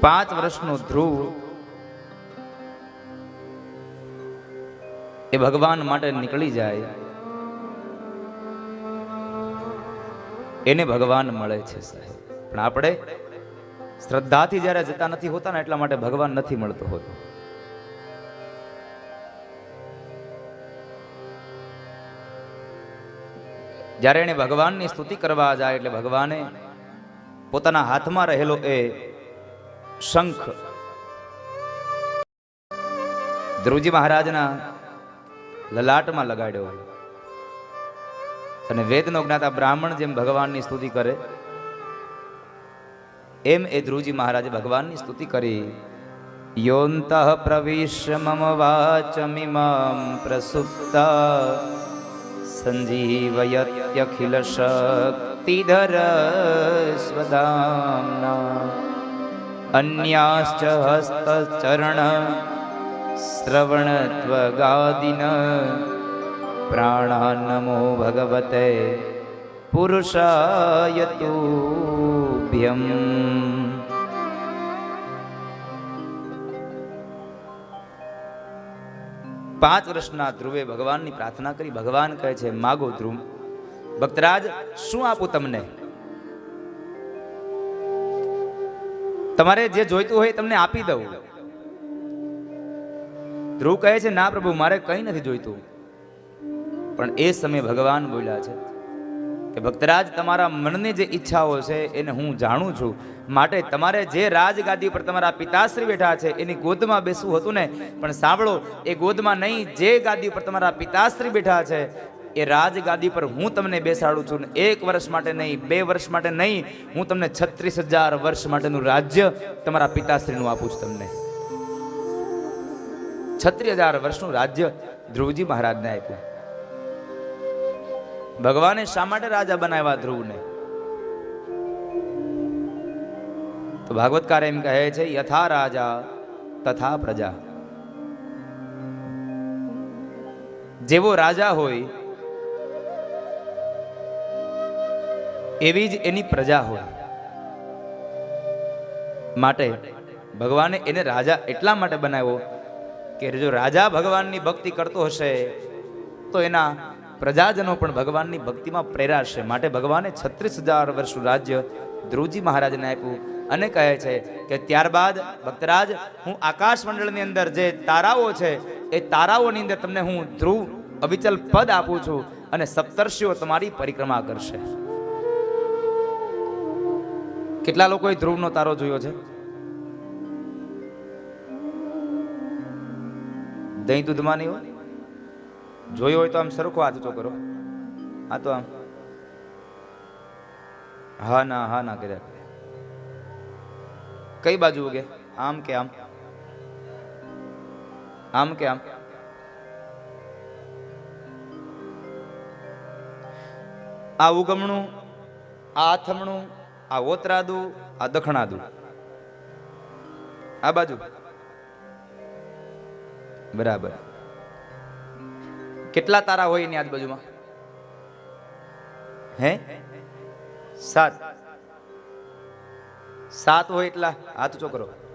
પાંચ વર્ષનો ધ્રુવ એ ભગવાન માટે નીકળી જાય. એને ભગવાન મળે છે સાહેબ. પણ આપણે શ્રદ્ધાથી જ્યારે જતા નથી હોતા ને એટલા માટે ભગવાન નથી મળતો હોતો. જ્યારે એને ભગવાનની સ્તુતિ કરવા જાય એટલે ભગવાને પોતાના હાથમાં રહેલો એ શંખ. ધ્રુવજી મહારાજના લલાટમાં લગાડ્યો અને વેદનો જ્ઞાતા બ્રાહ્મણ જેમ ભગવાનની સ્તુતિ કરે, એમ એ ધ્રુવજી મહારાજે ભગવાનની સ્તુતિ કરી. યોંત પ્રવિશ્ય મમ વાચમિમામ પ્રસુપ્તા સંજીવયત્યખિલ શક્તિધર સ્વદામ્ના અન્યાશ્ચ હસ્તચરણ શ્રવણત્વગાદિન પ્રાણાનમો ભગવતે પુરુષાય તુભ્યમ પાંચ વર્ષના ધ્રુવે ભગવાનની પ્રાર્થના કરી ભગવાન કહે છે માગો ધ્રુવ ભક્તરાજ શું આપું તમને તમારે જે જોઈતું હોય તમને આપી દઉં. ધ્રુવ કહે છે, ના પ્રભુ, મારે કંઈ નથી જોઈતું. પણ એ સમયે ભગવાન બોલ્યા છે કે, ભક્તરાજ, તમારા મનની જે ઈચ્છાઓ છે એને હું જાણું છું. માટે તમારે જે રાજગાદી પર તમારા પિતાશ્રી બેઠા છે, એની ગોદમાં બેસવું હતું ને. પણ સાંભળો, એ ગોદમાં નહીં, જે ગાદી પર તમારા પિતાશ્રી બેઠા છે એ રાજગાદી પર હું તમને બેસાડું છું એક વર્ષ માટે નહીં, બે વર્ષ માટે નહીં, હું તમને છત્રીસ હજાર વર્ષ માટેનું રાજ્ય તમારા પિતાશ્રીનું આપું છું તમને. છત્રીસ હજાર વર્ષનું રાજ્ય ધ્રુવજી મહારાજને આપ્યું. ભગવાને શા માટે રાજા બનાવ્યા ધ્રુવને? તો ભાગવતકાર એમ કહે છે, યથા રાજા, તથા પ્રજા. જેવો રાજા હોય એવી જ એની પ્રજા હોય. માટે ભગવાને એને રાજા એટલા માટે બનાવ્યો કે જો રાજા ભગવાનની ભક્તિ કરતો હશે, તો એના પ્રજાજનો પણ ભગવાનની ભક્તિમાં પ્રેરાશે. માટે ભગવાને છત્રીસ હજાર વર્ષનું રાજ્ય ધ્રુવજી મહારાજને આપ્યું અને કહે છે કે ત્યારબાદ ભક્તરાજ, હું આકાશ મંડળની અંદર જે તારાઓ છે, એ તારાઓની અંદર તમને હું ધ્રુવ અવિચલ પદ આપું છું અને સપ્તર્ષિઓ તમારી પરિક્રમા કરશે. કેટલા લોકોએ ધ્રુવનો તારો જોયો છે? દહીં દૂધમાં નહીં હોય? જોયો હોય તો આમ સરખો હાથ તો કરો. હા તો આમ. હા ના હા ના કર્યા કઈ બાજુ ઉગે? આમ કે આમ? આમ કે આમ? આ ઉગમણું, આ આથમણું આ ઓતરાદુ, આ દખણાદુ. આ બાજુ. બરાબર. કેટલા તારા હોય એની આજુબાજુમાં? હે? સાત. સાત હોય એટલા? હાથ ચોકરો કરો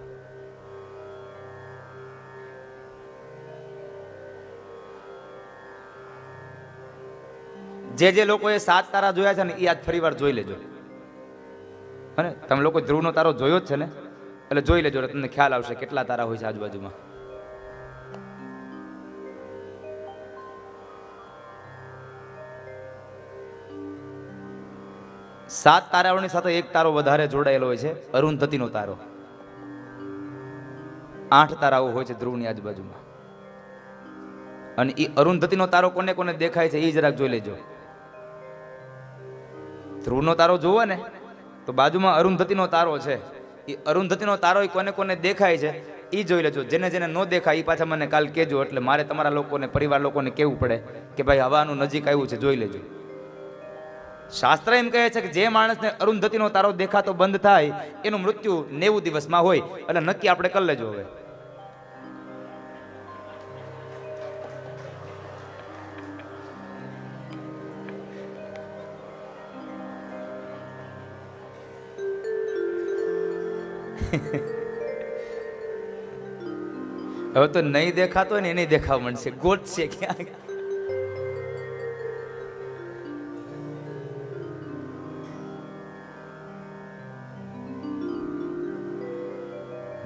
જે જે લોકોએ સાત તારા જોયા છે ને એ આજ ફરી વાર જોઈ લેજો. તમે લોકો ધ્રુવનો તારો જોયો જ છે ને? એટલે જોઈ લેજો તમને ખ્યાલ આવશે કેટલા તારા હોય છે આજુબાજુમાં. સાત તારાઓની સાથે એક તારો વધારે જોડાયેલો હોય છે અરુંધતીનો તારો. આઠ તારાઓ હોય છે ધ્રુવની આજુબાજુમાં. અને એ અરુંધતીનો તારો કોને કોને દેખાય છે એ જરાક જોઈ લેજો. ધ્રુવનો તારો જોવો ને? તો બાજુમાં અરુંધતીનો તારો છે. એ અરુંધતીનો તારો એ કોને કોને દેખાય છે? એ જોઈ લેજો. જેને જેને ન દેખાય એ પાછા મને કાલ કહેજો. એટલે મારે તમારા લોકોને, પરિવાર લોકોને કહેવું પડે કે ભાઈ હવાનું નજીક આવ્યું છે, જોઈ લેજો. શાસ્ત્ર એમ કહે છે કે જે માણસને અરુંધતીનો તારો દેખાતો બંધ થાય, એનું મૃત્યુ નેવું દિવસમાં હોય. એટલે નક્કી આપણે કરી લેજો હવે. હવે તો નહીં દેખાતો ને એને દેખાવ મળશે. ગોઠશે ક્યાં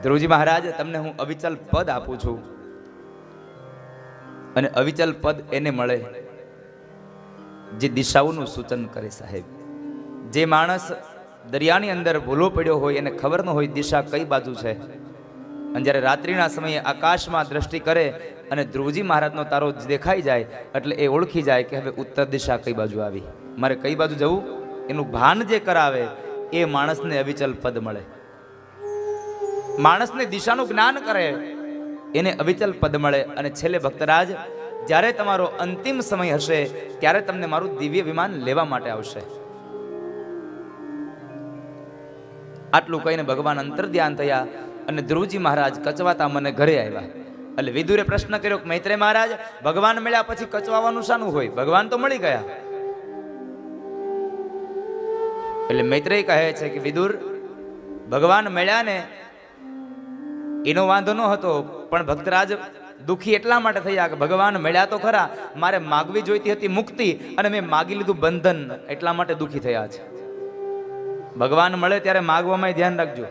ધ્રુવજી મહારાજ, તમને હું અવિચલ પદ આપું છું. અને અવિચલ પદ એને મળે જે દિશાઓનું સૂચન કરે સાહેબ. જે માણસ દરિયાની અંદર ભૂલો પડ્યો હોય એને ખબર ન હોય દિશા કઈ બાજુ છે? અને જ્યારે રાત્રિના સમયે આકાશમાં દ્રષ્ટિ કરે અને ધ્રુવજી મહારાજનો તારો દેખાઈ જાય, એટલે એ ઓળખી જાય કે હવે ઉત્તર દિશા કઈ બાજુ આવી. મારે કઈ બાજુ જવું? એનું ભાન જે કરાવે, એ માણસને અવિચલ પદ મળે. માણસને દિશાનું જ્ઞાન કરે, એને અવિચલ પદ મળે. અને છેલ્લે ભક્તરાજ, જ્યારે તમારો અંતિમ સમય હશે, ત્યારે તમને મારું દિવ્ય વિમાન લેવા માટે આવશે. આટલું કહીને ભગવાન અંતર ધ્યાન થયા અને ધ્રુવજી મહારાજ કચવાતા મને ઘરે આવ્યા. એટલે વિદુરે પ્રશ્ન કર્યો કે, મૈત્રે મહારાજ, ભગવાન મળ્યા પછી કચવાવાનું શાનું હોય? ભગવાન તો મળી ગયા. એટલે મૈત્રેય કહે છે કે, વિદુર, ભગવાન મળ્યા ને એનો વાંધો ન હતો, પણ ભક્તરાજ દુખી એટલા માટે થયા કે, ભગવાન મળ્યા તો ખરા, મારે માગવી જોઈતી હતી મુક્તિ અને મેં માગી લીધું બંધન. એટલા માટે દુખી થયા છે. ભગવાન મળે ત્યારે માગવામાં ધ્યાન રાખજો.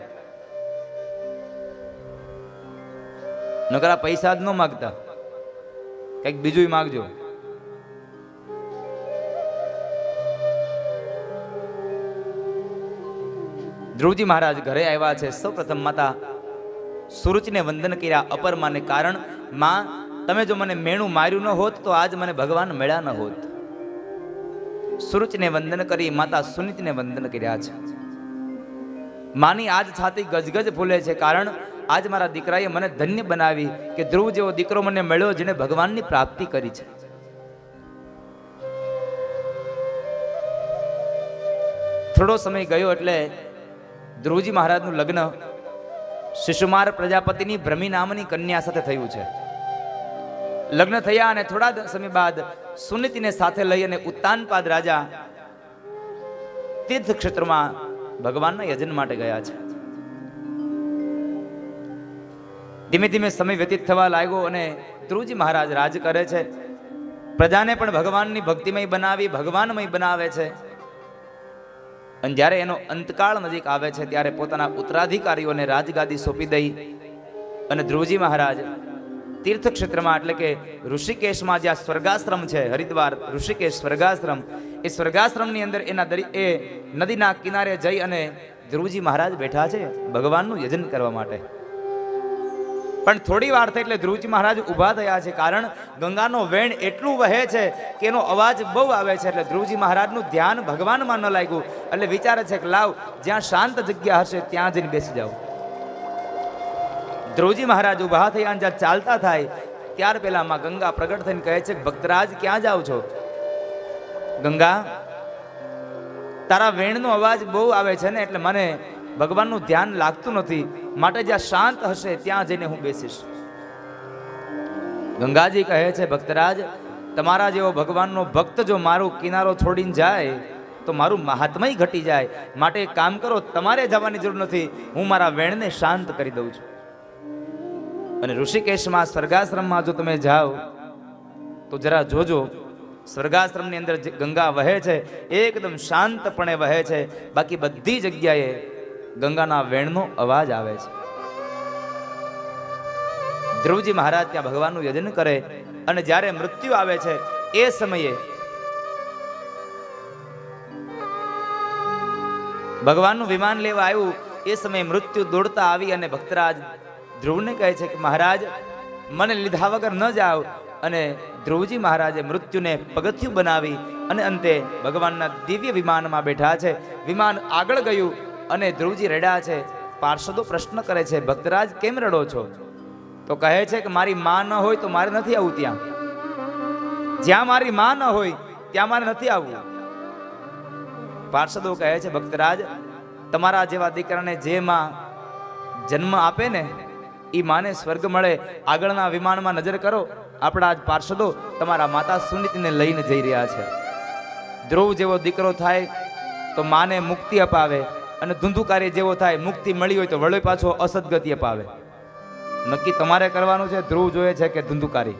નકરા પૈસા જ ન માગતા. કંઈક બીજું માગજો. ધ્રુવજી મહારાજ ઘરે આવ્યા છે. સૌ પ્રથમ માતા સુરુચિને વંદન કર્યા અપરમાને કારણ, માં, તમે જો મને મેણું માર્યું ન હોત તો આજ મને ભગવાન મળ્યા ન હોત. સુરુચને વંદન કરી માતા સુનિતને વંદન કર્યા છે. માની આજ છાતી ગજગજ ફૂલે છે કારણ આજ મારા દીકરાએ મને ધન્ય બનાવી કે ધ્રુવ જેવો દીકરો મને મળ્યો જેને ભગવાનની પ્રાપ્તિ કરી છે. થોડો સમય ગયો એટલે ધ્રુવજી મહારાજનું લગ્ન શિશુમાર પ્રજાપતિની ભ્રમી નામની કન્યા સાથે થયું છે. લગ્ન થયા અને થોડા સમય બાદ સુનીતિને સાથે લઈ અને ઉત્તાનપાદ રાજા તીર્થ ક્ષેત્રમાં ભગવાનના યજન માટે ગયા છે. ધીમે ધીમે સમય વ્યતીત થવા લાગ્યો અને ધ્રુવજી મહારાજ રાજ કરે છે. પ્રજાને પણ ભગવાનની ભક્તિમય બનાવી, ભગવાનમય બનાવે છે. અને જ્યારે એનો અંતકાળ નજીક આવે છે, ત્યારે પોતાના ઉત્તરાધિકારીઓને રાજગાદી સોંપી દઈ અને ધ્રુવજી મહારાજ તીર્થક્ષેત્રમાં, એટલે કે ઋષિકેશમાં જ્યાં સ્વર્ગાશ્રમ છે, હરિદ્વાર, ઋષિકેશ સ્વર્ગાશ્રમ એ સ્વર્ગાશ્રમની અંદર એના એ નદીના કિનારે જઈ અને ધ્રુવજી મહારાજ બેઠા છે ભગવાનનું યજન કરવા માટે. પણ થોડી વાર થઈ એટલે ધ્રુવજી મહારાજ ઊભા થયા છે કારણ ગંગાનો વેણ એટલું વહે છે કે એનો અવાજ બહુ આવે છે એટલે ધ્રુવજી મહારાજનું ધ્યાન ભગવાનમાં ન લાગ્યું. એટલે વિચારે છે કે લાવ, જ્યાં શાંત જગ્યા હશે ત્યાં જઈને બેસી જાઓ ધ્રુવજી મહારાજ ઊભા થયા અને જ્યાં ચાલતા થાય, ત્યાર પહેલાંમાં ગંગા પ્રગટ થઈને કહે છે ભક્તરાજ, ક્યાં જાઓ છો? ગંગા, તારા વેણનો અવાજ બહુ આવે છે ને, એટલે મને ભગવાનનું ધ્યાન લાગતું નથી. માટે જ્યાં શાંત હશે, ત્યાં જઈને હું બેસીશ. ગંગાજી કહે છે, ભક્તરાજ, તમારા જેવો ભગવાનનો ભક્ત જો મારો કિનારો છોડીને જાય, તો મારું મહાત્મય ઘટી જાય. માટે કામ કરો, તમારે જવાની જરૂર નથી. હું મારા વેણને શાંત કરી દઉં છું. અને ઋષિકેશમાં, સ્વર્ગાશ્રમમાં જો તમે જાઓ, તો જરા જોજો સ્વર્ગાશ્રમની અંદર ગંગા વહે છે, એકદમ શાંતપણે વહે છે. બાકી બધી જગ્યાએ ગંગાના વેણનો અવાજ આવે છે. ધ્રુવજી મહારાજ ત્યાં ભગવાનનું યજન કરે અને જ્યારે મૃત્યુ આવે છે, એ સમયે ભગવાનનું વિમાન લેવા આવ્યું, એ સમયે મૃત્યુ દોડતા આવી અને ભક્તરાજ ધ્રુવને કહે છે કે, મહારાજ, મને લીધા વગર ન જાઓ. અને ધ્રુવજી મહારાજે મૃત્યુને પગથિયું બનાવી અને અંતે ભગવાનના દિવ્ય વિમાનમાં બેઠા છે. વિમાન આગળ ગયું અને ધ્રુવજી રડ્યા છે. પાર્ષદો પ્રશ્ન કરે છે, ભક્તરાજ, કેમ રડો છો? તો કહે છે કે, મારી માં ન હોય તો મારે નથી આવવું ત્યાં. જ્યાં મારી માં ન હોય, ત્યાં મારે નથી આવવું. પાર્ષદો કહે છે, ભક્તરાજ, તમારા જેવા દીકરાને જે માં જન્મ આપે ને એ માને સ્વર્ગ મળે. આગળના વિમાનમાં નજર કરો. આપણા આજ પાર્ષદો તમારા માતા સુનીતિને લઈને જઈ રહ્યા છે. ધ્રુવ જેવો દીકરો થાય તો માને મુક્તિ અપાવે અને ધુંધુકારી જેવો થાય મુક્તિ મળી હોય તો વળી પાછો અસદગતિ અપાવે. નક્કી તમારે કરવાનું છે? ધ્રુવ જોઈએ છે કે ધુંધુકારી?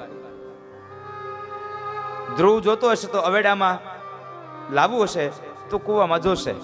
ધ્રુવ જોતો હશે તો અવેડામાં લાવવું હશે તો કૂવામાં જોશે.